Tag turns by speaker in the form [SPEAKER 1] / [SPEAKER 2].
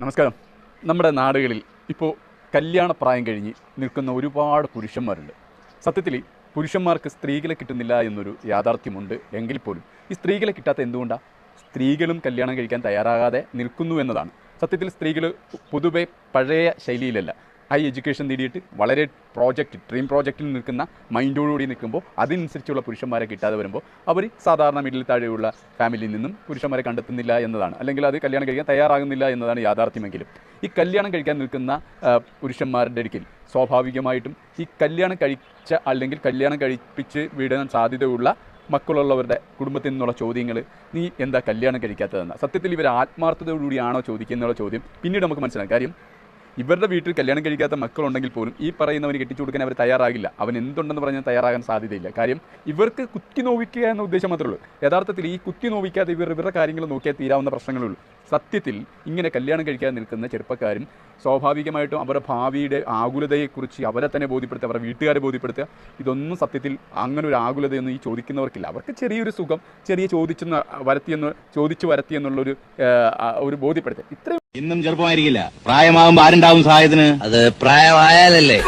[SPEAKER 1] നമസ്കാരം. നമ്മുടെ നാടുകളിൽ ഇപ്പോൾ കല്യാണപ്രായം കഴിഞ്ഞ് നിൽക്കുന്ന ഒരുപാട് പുരുഷന്മാരുണ്ട്. സത്യത്തിൽ പുരുഷന്മാർക്ക് സ്ത്രീകളെ കിട്ടുന്നില്ല എന്നൊരു യാഥാർത്ഥ്യമുണ്ട് എങ്കിൽ പോലും. ഈ സ്ത്രീകളെ കിട്ടാത്ത എന്തുകൊണ്ടാണ് സ്ത്രീകളും കല്യാണം കഴിക്കാൻ തയ്യാറാകാതെ നിൽക്കുന്നു എന്നതാണ്. സത്യത്തിൽ സ്ത്രീകൾ പൊതുവെ പഴയ ശൈലിയിലല്ല. ഹൈ എഡ്യൂക്കേഷൻ നേടിയിട്ട് വളരെ പ്രോജക്റ്റ് ഡ്രീം പ്രോജക്റ്റിൽ നിൽക്കുന്ന മൈൻഡോടുകൂടി നിൽക്കുമ്പോൾ അതിനനുസരിച്ചുള്ള പുരുഷന്മാരെ കിട്ടാതെ വരുമ്പോൾ അവർ സാധാരണ മിഡിൽ താഴെയുള്ള ഫാമിലിയിൽ നിന്നും പുരുഷന്മാരെ കണ്ടെത്തുന്നില്ല എന്നതാണ്. അല്ലെങ്കിൽ അത് കല്യാണം കഴിക്കാൻ തയ്യാറാകുന്നില്ല എന്നതാണ് യാഥാർത്ഥ്യമെങ്കിലും. ഈ കല്യാണം കഴിക്കാൻ നിൽക്കുന്ന പുരുഷന്മാരുടെ ഇടയ്ക്കിൽ സ്വാഭാവികമായിട്ടും ഈ കല്യാണം കഴിച്ച അല്ലെങ്കിൽ കല്യാണം കഴിപ്പിച്ച് വിടാൻ സാധ്യതയുള്ള മക്കളുള്ളവരുടെ കുടുംബത്തിൽ നിന്നുള്ള ചോദ്യങ്ങൾ നീ എന്താ കല്യാണം കഴിക്കാത്തതെന്ന്? സത്യത്തിൽ ഇവർ ആത്മാർത്ഥതയോടുകൂടിയാണോ ചോദിക്കുന്നുള്ള ചോദ്യം പിന്നീട് നമുക്ക് മനസ്സിലാക്കാം. കാര്യം ഇവരുടെ വീട്ടിൽ കല്യാണം കഴിക്കാത്ത മക്കളുണ്ടെങ്കിൽ പോലും ഈ പറയുന്നവന് കെട്ടിച്ചു കൊടുക്കാൻ അവർ തയ്യാറാകില്ല. അവൻ എന്തുണ്ടെന്ന് പറഞ്ഞാൽ തയ്യാറാകാൻ സാധ്യതയില്ല. കാര്യം ഇവർക്ക് കുത്തി നോവിക്കുക എന്ന ഉദ്ദേശം മാത്രമേ ഉള്ളൂ. യഥാർത്ഥത്തിൽ ഈ കുത്തി നോവിക്കാതെ ഇവർ ഇവരുടെ കാര്യങ്ങൾ നോക്കിയാൽ തീരാവുന്ന പ്രശ്നങ്ങളുള്ളൂ സത്യത്തിൽ ഇങ്ങനെ കല്യാണം കഴിക്കാൻ നിൽക്കുന്ന ചെറുപ്പക്കാരും സ്വാഭാവികമായിട്ടും അവരുടെ ഭാവിയുടെ ആകുലതയെക്കുറിച്ച് അവരെ തന്നെ ബോധ്യപ്പെടുത്തുക അവരുടെ വീട്ടുകാരെ ബോധ്യപ്പെടുത്തുക ഇതൊന്നും സത്യത്തിൽ അങ്ങനെ ഒരു ആകുലതയൊന്നും ഈ ചോദിക്കുന്നവർക്കില്ല. അവർക്ക് ചെറിയൊരു സുഖം ചെറിയ ചോദിച്ചെന്ന് വരത്തിയെന്ന് ചോദിച്ചു വരത്തിയെന്നുള്ളൊരു ഒരു ബോധ്യപ്പെടുത്തുക. ഇത്രയും
[SPEAKER 2] ഇന്നും ചെറുപ്പമായിരിക്കില്ല. പ്രായമാകുമ്പോ ആരുണ്ടാവും സഹായത്തിന്?
[SPEAKER 3] അത് പ്രായമായാലല്ലേ.